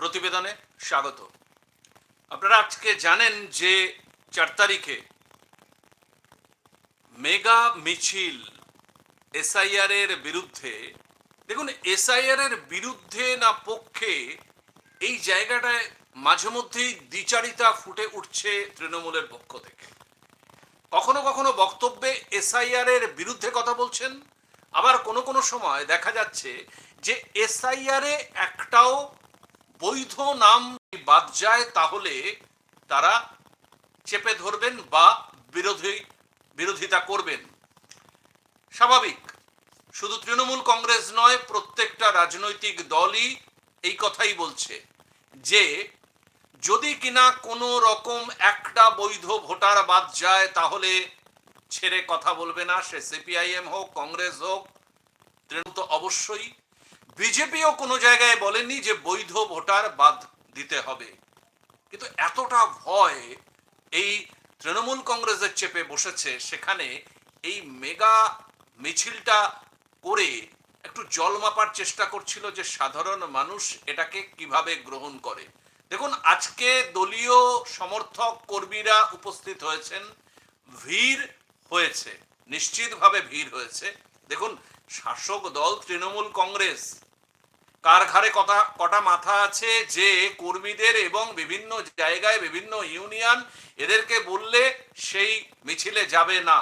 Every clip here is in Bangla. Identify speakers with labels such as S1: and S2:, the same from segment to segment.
S1: প্রতিবেদনে স্বাগত। আপনারা আজকে জানেন যে চার তারিখে মেগা মিছিল এসআইআর এর বিরুদ্ধে, দেখুন, এসআইআর এর বিরুদ্ধে না পক্ষে এই জায়গাটায় মাঝে মধ্যেই দ্বিচারিতা ফুটে উঠছে তৃণমূলের পক্ষ থেকে। কখনো কখনো বক্তব্যে এসআইআর এর বিরুদ্ধে কথা বলছেন, আবার কোনো কোনো সময় দেখা যাচ্ছে যে এসআইআর একটাও বৈধ নাম বাদ যায় তাহলে তারা চেপে ধরবেন বা বিরোধী, বিরোধিতা করবেন। স্বাভাবিক। শুধু তৃণমূল কংগ্রেস নয়, প্রত্যেকটা রাজনৈতিক দলই এই কথাই বলছে যে, যদি কিনা কোনো রকম একটা বৈধ ভোটার বাদ যায়, তাহলে ছেড়ে কথা বলবে না। সে সিপিআইএম হোক, কংগ্রেস হোক, তৃণমূল তো অবশ্যই বিজেপিও কোনো জায়গায় বলেনি যে বৈধ ভোটার বাদ দিতে হবে। কিন্তু এতটা ভয় এই তৃণমূল কংগ্রেসের চেপে বসেছে, সেখানে এই মেগা মিছিলটা করে একটু জল মাপার চেষ্টা করছিল যে সাধারণ মানুষ এটাকে কীভাবে গ্রহণ করে। দেখুন, আজকে দলীয় সমর্থক কর্মীরা উপস্থিত হয়েছেন, ভিড় হয়েছে, নিশ্চিতভাবে ভিড় হয়েছে। দেখুন, শাসক দল তৃণমূল কংগ্রেস কার ঘাড়ে কটা কটা মাথা আছে, যে কর্মীদের এবং বিভিন্ন জায়গায় বিভিন্ন ইউনিয়ন এদেরকে বললে সেই মিছিলে যাবে না।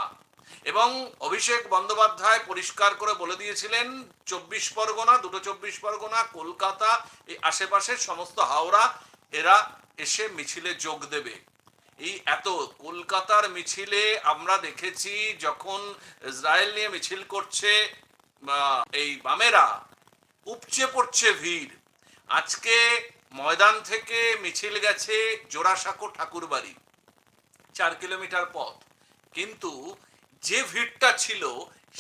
S1: এবং অভিষেক বন্দ্যোপাধ্যায় পরিষ্কার করে বলে দিয়েছিলেন, চব্বিশ পরগনা, দুটো চব্বিশ পরগনা, কলকাতা, এই আশেপাশের সমস্ত হাওড়া, এরা এসে মিছিলে যোগ দেবে। এই এত কলকাতার মিছিলে আমরা দেখেছি যখন ইসরায়েল নিয়ে মিছিল করছে এই বামেরা উপচে পড়ছে ভিড়। আজকে ময়দান থেকে মিছিল গেছে জোড়াসাঁকো ঠাকুরবাড়ি, চার কিলোমিটার পথ। কিন্তু যে ভিড়টা ছিল,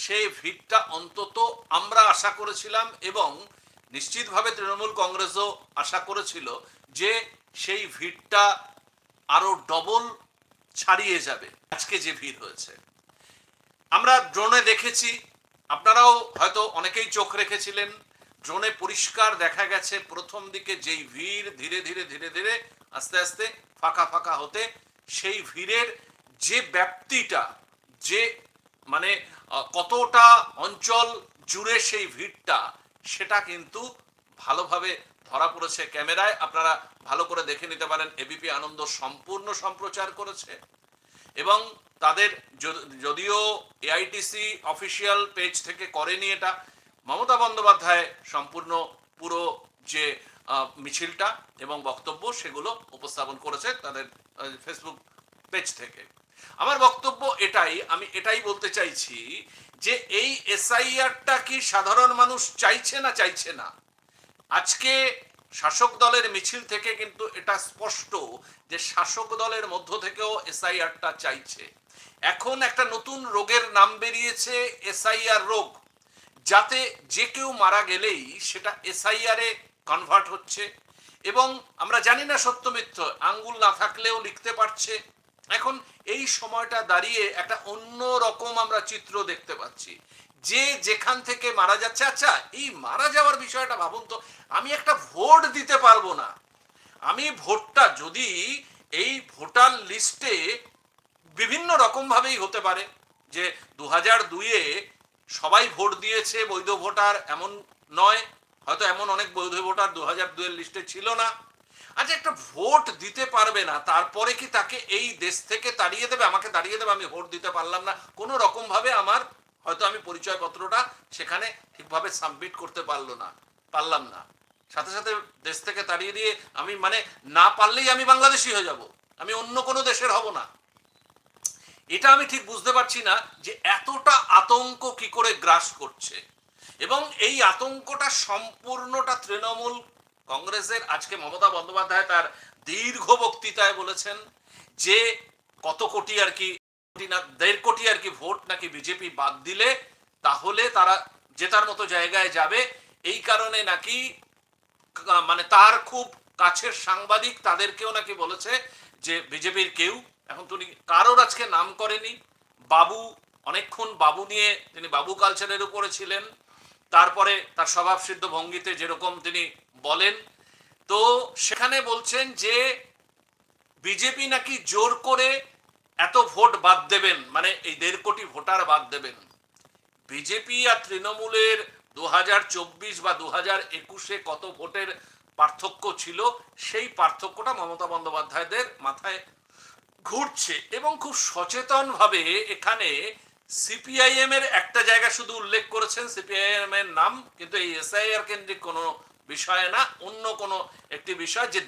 S1: সেই ভিড়টা অন্তত আমরা আশা করেছিলাম এবং নিশ্চিতভাবে তৃণমূল কংগ্রেসও আশা করেছিল যে সেই ভিড়টা আরও ডবল ছাড়িয়ে যাবে। আজকে যে ভিড় হয়েছে। আমরা ড্রোনে দেখেছি, আপনারাও হয়তো অনেকেই চোখ রেখেছিলেন ড্রোনে পরিষ্কার দেখা গেছে, প্রথম দিকে যেই ভিড় ধীরে ধীরে ধীরে ধীরে আস্তে আস্তে ফাঁকা ফাঁকা হতে, সেই ভিড়ের যে ব্যাপ্তিটা, যে মানে কতটা অঞ্চল জুড়ে সেই ভিড়টা, সেটা কিন্তু ভালোভাবে ধরা পড়েছে ক্যামেরায়। আপনারা ভালো করে দেখে নিতে পারেন এবিপি আনন্দ সম্পূর্ণ সম্প্রচার করেছে। এবং তাদের যদিও এআইটিসি অফিসিয়াল পেজ থেকে করেনি এটা মমতা বন্দ্যোপাধ্যায় সম্পূর্ণ পুরো যে মিছিলটা এবং বক্তব্য সেগুলো উপস্থাপন করেছে তাদের ফেসবুক পেজ থেকে। আমার বক্তব্য এটাই, আমি এটাই বলতে চাইছি যে এই এসআইআরটা কি সাধারণ মানুষ চাইছে না চাইছে না? আজকে শাসক দলের মিছিল থেকে কিন্তু এটা স্পষ্ট যে শাসক দলের মধ্য থেকেও এসআইআরটা চাইছে। এখন একটা নতুন রোগের নাম বেরিয়েছে এসআইআর রোগ যাতে যে কেউ মারা গেলেই সেটা এসআইআর কনভার্ট হচ্ছে। এবং আমরা জানি না সত্য মিথ্য আঙ্গুল না থাকলেও লিখতে পারছে। এখন এই সময়টা দাঁড়িয়ে একটা অন্য রকম আমরা চিত্র দেখতে পাচ্ছি। যে যেখান থেকে মারা যাচ্ছে আচ্ছা এই মারা যাওয়ার বিষয়টা ভাবুন তো, আমি একটা ভোট দিতে পারব না। আমি ভোটটা যদি এই ভোটার লিস্টে বিভিন্ন রকম ভাবেই হতে পারে, যে দু হাজার দুইয়ে সবাই ভোট দিয়েছে, বৈধ ভোটার এমন নয়, হয়তো এমন অনেক বৈধ ভোটার দু হাজার দুইয়ের লিস্টে ছিল না। আচ্ছা একটা ভোট দিতে পারবে না, তারপরে কি তাকে এই দেশ থেকে তাড়িয়ে দেবে? আমাকে তাড়িয়ে দেবে, আমি ভোট দিতে পারলাম না। কোনো রকম ভাবে আমার, হয়তো আমি পরিচয়পত্রটা সেখানে ঠিকভাবে সাবমিট করতে পারল না, পারলাম না। সাথে সাথে দেশ থেকে তাড়িয়ে দিয়ে আমি মানে না পারলেই আমি বাংলাদেশি হয়ে যাব। আমি অন্য কোনো দেশের হব না। এটা আমি ঠিক বুঝতে পারছি না যে এতটা আতঙ্ক কি করে গ্রাস করছে। এবং এই আতঙ্কটা সম্পূর্ণটা তৃণমূল কংগ্রেসের, আজকে মমতা বন্দ্যোপাধ্যায় তার দীর্ঘ বক্তৃতায় বলেছেন যে কত কোটি আর কি দেড় কোটি আর কি ভোট নাকি বিজেপি বাদ দিলে তাহলে তারা জেতার মতো জায়গায় যাবে। এই কারণে নাকি মানে তার খুব কাছের সাংবাদিক তাদেরকেও নাকি বলেছে যে বিজেপির কেউ এখন তুমি কারোর আজকে নাম করেনি। বাবু, অনেকক্ষণ বাবু নিয়ে তিনি বাবু কালচারের উপরে ছিলেন। তারপরে তার স্বভাব সিদ্ধ ভঙ্গিতে যেরকম তিনি বলেন। তো সেখানে বলছেন যে, বিজেপি নাকি জোর করে এত ভোট বাদ দেবেন মানে এই দেড় কোটি ভোটার বাদ দেবেন। বিজেপি আর তৃণমূলের দু হাজার চব্বিশ বা দু একুশে কত ভোটের পার্থক্য ছিল, সেই পার্থক্যটা মমতা বন্দ্যোপাধ্যায়দের মাথায় ঘুরছে এবং খুব সচেতনভাবে এখানে সিপিআইএম এর একটা জায়গা শুধু উল্লেখ করেছেন। সিপিআইএম এর নাম কিন্তু এই এসআইআর কেন্দ্রিক কোনো বিষয় না, অন্য কোনো একটি বিষয় যে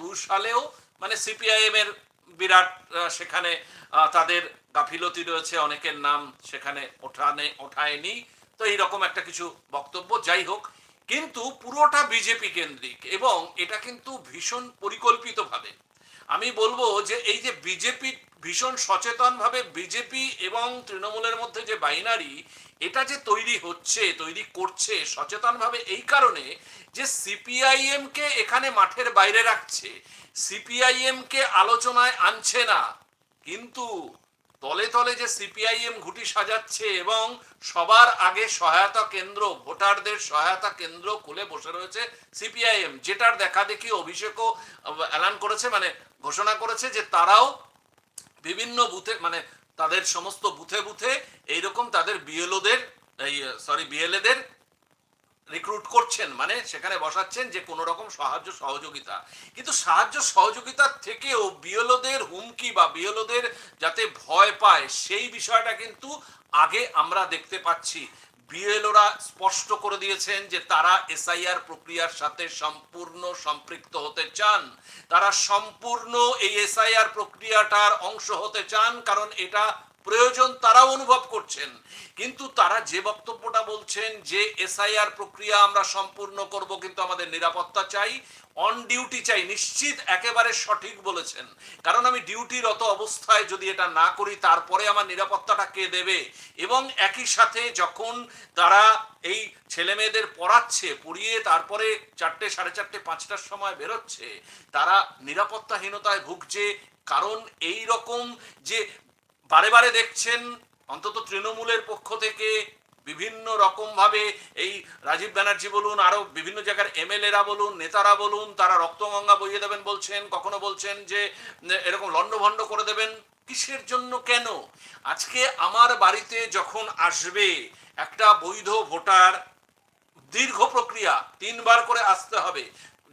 S1: দু সালেও মানে সিপিআইএম এর বিরাট সেখানে তাদের গাফিলতি রয়েছে, অনেকের নাম সেখানে ওঠানে, ওঠায়নি। তো এইরকম একটা কিছু বক্তব্য, যাই হোক। কিন্তু পুরোটা বিজেপি কেন্দ্রিক এবং এটা কিন্তু ভীষণ পরিকল্পিতভাবে আমি বলব যে এই যে বিজেপি ভীষণ সচেতনভাবে বিজেপি এবং তৃণমূলের মধ্যে যে বাইনারি এটা যে তৈরি হচ্ছে, তৈরি করছে সচেতনভাবে এই কারণে যে সিপিআইএম কে এখানে মাঠের বাইরে রাখছে সিপিআইএম কে আলোচনায় আনছে না। কিন্তু তলে তলে যে সিপিআইএম ঘুটি সাজাচ্ছে এবং সবার আগে সহায়তা কেন্দ্র, ভোটারদের সহায়তা কেন্দ্র খুলে বসে রয়েছে সিপিআইএম যেটার দেখা দেখি অভিষেকও অ্যালান করেছে। মানে ঘোষণা করেছে যে তারাও বিভিন্ন বুথে মানে তাদের সমস্ত বুথে বুথে এইরকম তাদের বিএলওদের, এই সরি বিএলএদের রিক্রুট করছেন মানে সেখানে বসাচ্ছেন যে কোনো রকম সাহায্য সহযোগিতা। কিন্তু সাহায্য সহযোগিতার থেকেও বিএলওদের হুমকি বা বিএলওদের যাতে ভয় পায়, সেই বিষয়টা কিন্তু আগে আমরা দেখতে পাচ্ছি। বিএলওরা স্পষ্ট করে দিয়েছেন যে তারা এসআইআর প্রক্রিয়ার সাথে সম্পূর্ণ সম্পৃক্ত হতে চান। তারা সম্পূর্ণ এই এসআইআর প্রক্রিয়াটার অংশ হতে চান, কারণ এটা প্রয়োজন তারাও অনুভব করছেন। কিন্তু তারা যে বক্তব্যটা বলছেন যে এসআইআর প্রক্রিয়া আমরা সম্পূর্ণ করব, কিন্তু আমাদের নিরাপত্তা চাই অন ডিউটি চাই, নিশ্চিত একেবারে সঠিক বলেছেন। কারণ আমি ডিউটিরত অবস্থায় যদি এটা না করি, তারপরে আমার নিরাপত্তাটা কে দেবে? এবং একই সাথে যখন তারা এই ছেলে মেয়েদের পড়াচ্ছে, পড়িয়ে তারপরে চারটে, সাড়ে চারটে, পাঁচটার সময় বেরোচ্ছে, তারা নিরাপত্তাহীনতায় ভুগছে। কারণ এই রকম যে বারে বারে দেখছেন, অন্তত তৃণমূলের পক্ষ থেকে বিভিন্ন রকম ভাবে এই রাজীব ব্যানার্জি বলুন, আরও বিভিন্ন জায়গার এমএলএরা বলুন, নেতারা বলুন, তারা রক্তগঙ্গা বইয়ে দেবেন বলছেন, কখনো বলছেন যে, এরকম লণ্ডভণ্ড করে দেবেন। কিসের জন্য কেন? আজকে আমার বাড়িতে যখন আসবে একটা বৈধ ভোটার, দীর্ঘ প্রক্রিয়া, তিনবার করে আসতে হবে।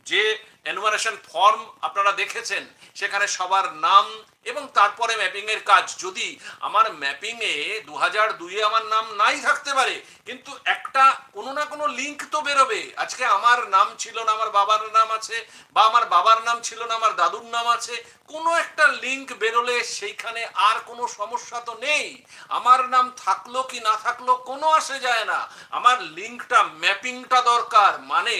S1: যে এনুমারেশন ফর্ম আপনারা দেখেছেন, সেখানে সবার নাম এবং তারপরে ম্যাপিং এর কাজ। যদি আমার ম্যাপিং এ দু হাজার দুইয়ে আমার নাম নাই থাকতে পারে, কিন্তু একটা কোনো না কোনো লিঙ্ক তো বেরোবে। আজকে আমার নাম ছিল না, আমার বাবার নাম আছে, বা আমার বাবার নাম ছিল না, আমার দাদুর নাম আছে, কোনো একটা লিঙ্ক বেরোলে সেইখানে আর কোনো সমস্যা তো নেই। আমার নাম থাকল কি না থাকল কোনো আসে যায় না। আমার লিঙ্কটা ম্যাপিংটা দরকার। মানে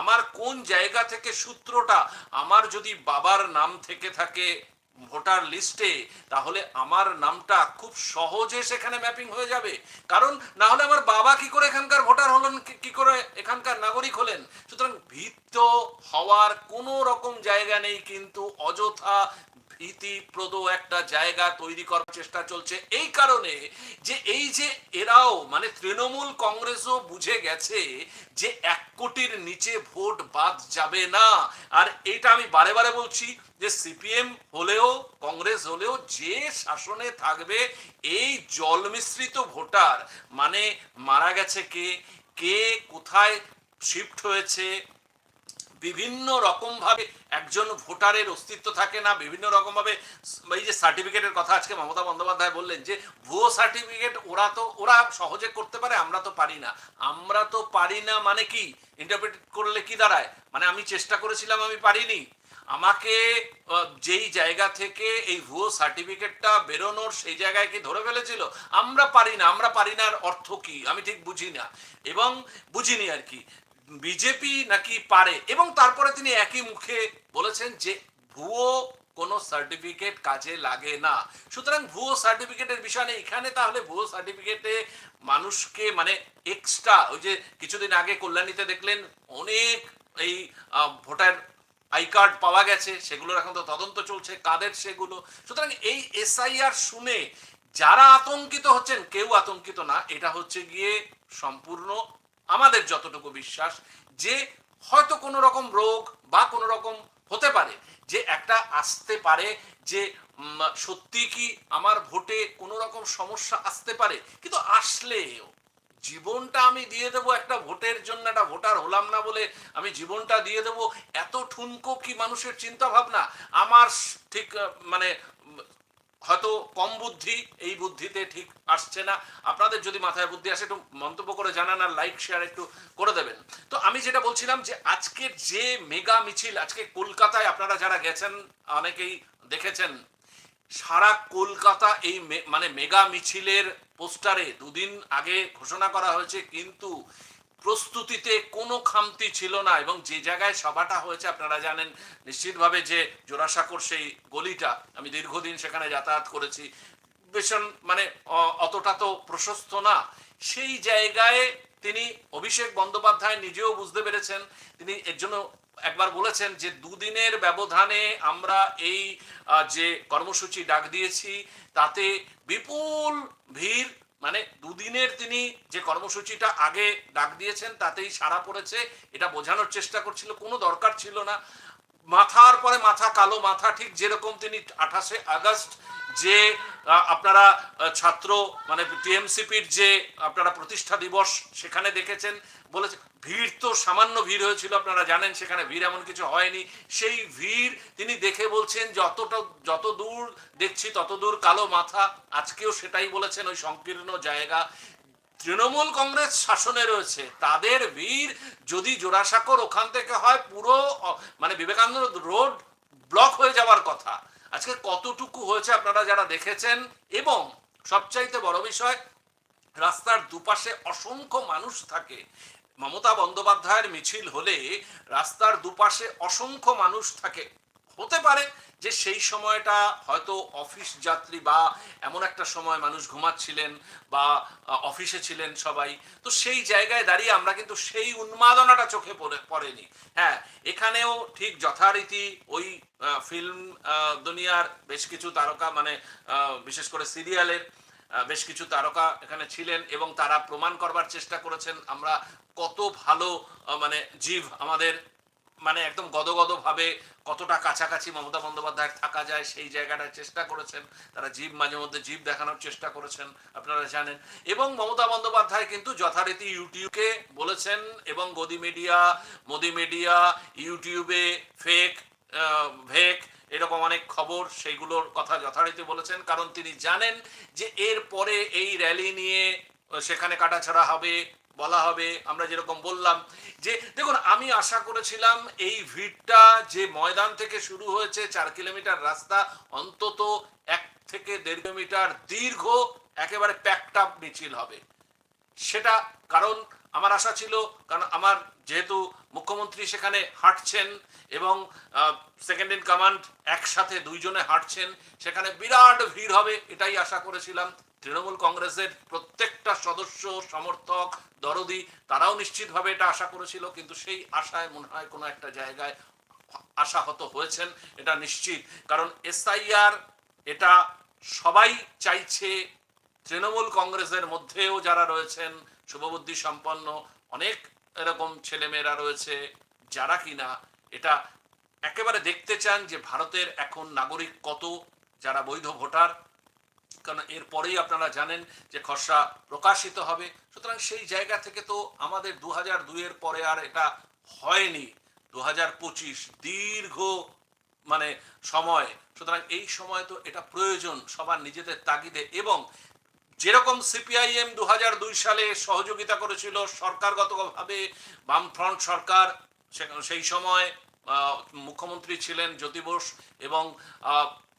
S1: আমার কোন জায়গা থেকে সূত্রটা আমার যদি বাবার নাম থেকে থাকে ভোটার লিস্টে, তাহলে আমার নামটা খুব সহজে সেখানে ম্যাপিং হয়ে যাবে। কারণ না হলে আমার বাবা কি করে এখানকার ভোটার হলেন, কি- করে এখানকার নাগরিক হলেন? সুতরাং ভীত হওয়ার কোনো রকম জায়গা নেই, কিন্তু অযথা ভীতিপ্রদ একটা জায়গা তৈরি করার চেষ্টা চলছে। এই কারণে যে এই যে এরাও মানে তৃণমূল কংগ্রেসও বুঝে গেছে যে এক কোটির নিচে ভোট বাদ যাবে না। আর এটা আমি বারে বারে বলছি যে সিপিএম হলেও, কংগ্রেস হলেও যে শাসনে থাকবে, এই জল মিশ্রিত ভোটার মানে মারা গেছে কে? কে কোথায় শিফট হয়েছে? বিভিন্ন রকম ভাবে একজন ভোটারের অস্তিত্ব থাকে না, বিভিন্ন রকম ভাবে এই যে সার্টিফিকেটের কথা আজকে মমতা বন্দ্যোপাধ্যায় বললেন যে, ভুয়ো সার্টিফিকেট ওরা তো, ওরা সহজে করতে পারে, আমরা তো পারি না। আমরা তো পারি না মানে কি? ইন্টারপ্রেট করলে কি দাঁড়ায়? মানে আমি চেষ্টা করেছিলাম, আমি পারিনি। আমাকে যেই জায়গা থেকে এই ভুয়ো সার্টিফিকেটটা বেরোনোর সেই জায়গায় কি ধরে ফেলেছিল? আমরা পারি না। আমরা পারি না অর্থ কি? আমি ঠিক বুঝি না। এবং বুঝিনি আর কি। বিজেপি নাকি পারে? এবং তারপরে তিনি একই মুখে বলেছেন যে ভুয়ো কোনো সার্টিফিকেট কাজে লাগে না। সুতরাং ভুয়ো সার্টিফিকেটের বিষয় নেই এখানে তাহলে ভুয়ো সার্টিফিকেটে মানুষকে মানে এক্সট্রা ওই যে কিছুদিন আগে কল্যাণীতে দেখলেন অনেক এই ভোটার আই কার্ড পাওয়া গেছে, সেগুলোর এখন তো তদন্ত চলছে, কাদের সেগুলো? সুতরাং এই এসআইআর শুনে যারা আতঙ্কিত হচ্ছেন, কেউ আতঙ্কিত না, এটা হচ্ছে গিয়ে সম্পূর্ণ আমাদের যতটুকু বিশ্বাস যে হয়তো কোনো রকম রোগ বা কোনো রকম হতে পারে, যে একটা আসতে পারে, যে সত্যি কি আমার ভোটে কোনো রকম সমস্যা আসতে পারে? কিন্তু আসলেও জীবনটা আমি দিয়ে দেবো একটা ভোটের জন্য, একটা ভোটার হলাম না বলে আমি জীবনটা দিয়ে দেবো, এত ঠুনকো কি মানুষের চিন্তা ভাবনা আমার ঠিক মানে হয়তো কম বুদ্ধি, এই বুদ্ধিতে ঠিক আসছে না। আপনাদের যদি মাথায় বুদ্ধি আসে, একটু মন্তব্য করে জানান আর লাইক শেয়ার একটু করে দেবেন। তো আমি যেটা বলছিলাম যে, আজকের যে মেগা মিছিল, আজকে কলকাতায় আপনারা যারা গেছেন, অনেকেই দেখেছেন, সারা কলকাতা এই মানে মেগা মিছিলের পোস্টারে দুদিন আগে ঘোষণা করা হয়েছে, কিন্তু প্রস্তুতিতে কোনো খামতি ছিল না এবং যে জায়গায় সভাটা হয়েছে, আপনারা জানেন নিশ্চিতভাবে যে জোড়াসাঁকোর সেই গলিটা আমি দীর্ঘদিন সেখানে যাতায়াত করেছি, ভীষণ মানে অতটা তো প্রশস্ত না। সেই জায়গায় তিনি অভিষেক বন্দ্যোপাধ্যায় নিজেও বুঝতে পেরেছেন, তিনি এর জন্য একবার বলেছেন যে দুদিনের ব্যবধানে আমরা এই যে কর্মসূচি ডাক দিয়েছি, তাতে বিপুল ভিড় মানে দুদিনের তিনি যে কর্মসূচিটা আগে ডাক দিয়েছেন, তাতেই সারা পড়েছে। এটা বোঝানোর চেষ্টা করছিল, কোনো দরকার ছিল না। মাথার পরে মাথা কালো, মাথা ঠিক যেরকম তিনি আঠাশে আগস্ট যে আপনারা ছাত্র মানে টিএমসিপির যে আপনারা প্রতিষ্ঠা দিবস সেখানে দেখেছেন, বলেছে, ভিড় তো সামান্য ভিড় হয়েছিল, আপনারা জানেন সেখানে ভিড় এমন কিছু হয়নি। সেই ভিড় তিনি দেখে বলছেন, যতটা যত দূর দেখছি তত দূর কালো মাথা, আজকেও সেটাই বলেছেন ওই সংকীর্ণ জায়গা। তৃণমূল কংগ্রেস শাসনে রয়েছে। তাদের ভিড় যদি জোড়াসাঁকোর ওখান থেকে হয়, পুরো মানে বিবেকানন্দ রোড ব্লক হয়ে যাওয়ার কথা। আজকে কতটুকু হয়েছে আপনারা যারা দেখেছেন? এবং সবচাইতে বড় বিষয়, রাস্তার দুপাশে অসংখ্য মানুষ থাকে। মমতা বন্দ্যোপাধ্যায়ের মিছিল হলে রাস্তার দুপাশে অসংখ্য মানুষ থাকে। হতে পারে যে সেই সময়টা হয়তো অফিস যাত্রী বা এমন একটা সময় মানুষ ঘুমাচ্ছিলেন বা অফিসে ছিলেন সবাই। তো সেই জায়গায় দাঁড়িয়ে আমরা কিন্তু সেই উন্মাদনাটা চোখে পড়ে, পড়েনি। হ্যাঁ এখানেও ঠিক যথারীতি ওই ফিল্ম দুনিয়ার বেশ কিছু তারকা মানে বিশেষ করে সিরিয়ালের বেশ কিছু তারকা এখানে ছিলেন এবং তারা প্রমাণ করবার চেষ্টা করেছেন আমরা কত ভালো মানে জীব আমাদের মানে একদম গদগদ ভাবে কতটা কাছাকাছি মমতা বন্দ্যোপাধ্যায়ের থাকা যায় সেই জায়গাটায় চেষ্টা করেছেন, তারা জীব মাঝে মধ্যে জীব দেখানোর চেষ্টা করেছেন, আপনারা জানেন। এবং মমতা বন্দ্যোপাধ্যায় কিন্তু যথারীতি ইউটিউবকে বলেছেন এবং গদি মিডিয়া, মোদি মিডিয়া, ইউটিউবে ফেক ভেক এরকম অনেক খবর সেইগুলোর কথা যথারীতি বলেছেন, কারণ তিনি জানেন যে এর পরে এই র্যালি নিয়ে সেখানে কাটাছাড়া হবে বলা হবে, আমরা যেরকম বললাম যে, দেখুন, আমি আশা করেছিলাম এই ভিড়টা যে ময়দান থেকে শুরু হয়েছে, চার কিলোমিটার রাস্তা, অন্তত এক থেকে দেড় কিলোমিটার দীর্ঘ, একেবারে প্যাকটা মিছিল হবে। সেটা কারণ আমার আশা ছিল, কারণ আমার যেহেতু মুখ্যমন্ত্রী সেখানে হাঁটছেন এবং সেকেন্ড ইন কমান্ড একসাথে দুইজনে হাঁটছেন, সেখানে বিরাট ভিড় হবে, এটাই আশা করেছিলাম। তৃণমূল কংগ্রেসের প্রত্যেকটা সদস্য, সমর্থক, দরদি, তারাও নিশ্চিতভাবে এটা আশা করেছিল, কিন্তু সেই আশায় মনে হয় কোনো একটা জায়গায় আশাহত হয়েছেন, এটা নিশ্চিত। কারণ এসআইআর, এটা সবাই চাইছে তৃণমূল কংগ্রেসের মধ্যেও যারা রয়েছেন, শুভবুদ্ধি সম্পন্ন, অনেক এরকম ছেলেমেয়েরা রয়েছে, যারা কিনা এটা একেবারে দেখতে চান যে ভারতের এখন নাগরিক কত, যারা বৈধ ভোটার কারণ এরপরেই আপনারা জানেন যে খসড়া প্রকাশিত হবে। সুতরাং সেই জায়গা থেকে তো আমাদের দু হাজার দুইয়ের পরে আর এটা হয়নি। দু হাজার পঁচিশ দীর্ঘ মানে সময়। সুতরাং এই সময় তো এটা প্রয়োজন সবার নিজেদের তাগিদে এবং যেরকম সিপিআইএম দু হাজার দুই সালে সহযোগিতা করেছিল সরকারগতভাবে বামফ্রন্ট সরকার সেই সময় মুখ্যমন্ত্রী ছিলেন জ্যোতি বোস এবং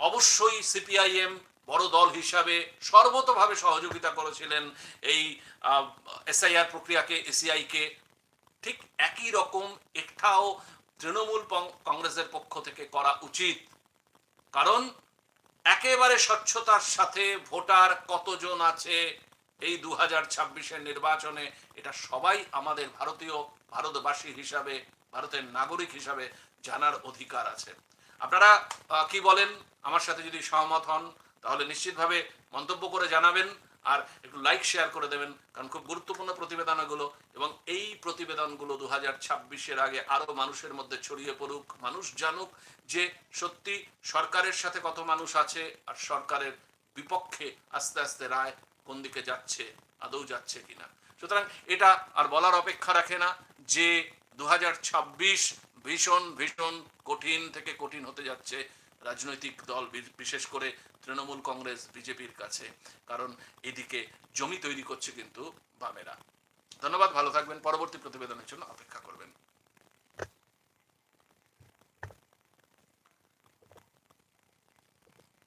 S1: অবশ্যই সিপিআইএম বড় দল হিসাবে সর্বতভাবে সহযোগিতা করেছিলেন এই এসআইআর প্রক্রিয়াকে, এসিআইকে। ঠিক একই রকম একটাও তৃণমূল কংগ্রেসের পক্ষ থেকে করা উচিত। কারণ একেবারে স্বচ্ছতার সাথে ভোটার কতজন আছে এই দু হাজার ছাব্বিশের নির্বাচনে, এটা সবাই আমাদের ভারতীয়, ভারতবাসী হিসাবে, ভারতের নাগরিক হিসাবে জানার অধিকার আছে। আপনারা কি বলেন? আমার সাথে যদি সহমত হন তাহলে নিশ্চিতভাবে মন্তব্য করে জানাবেন আর একটু লাইক শেয়ার করে দেবেন, কারণ খুব গুরুত্বপূর্ণ প্রতিবেদন এগুলো এবং এই প্রতিবেদনগুলো দু হাজার ছাব্বিশের আগে আরও মানুষের মধ্যে ছড়িয়ে পড়ুক, মানুষ জানুক যে সত্যি সরকারের সাথে কত মানুষ আছে আর সরকারের বিপক্ষে আস্তে আস্তে রায় কোন দিকে যাচ্ছে, আদৌ যাচ্ছে কিনা। সুতরাং এটা আর বলার অপেক্ষা রাখে না যে দু হাজার ছাব্বিশ ভীষণ ভীষণ কঠিন থেকে কঠিন হতে যাচ্ছে। রাজনৈতিক দল বিশেষ করে তৃণমূল কংগ্রেস, বিজেপির কাছে। কারণ এদিকে জমি তৈরি করছে কিন্তু বামেরা। ধন্যবাদ, ভালো থাকবেন। পরবর্তী প্রতিবেদনের জন্য অপেক্ষা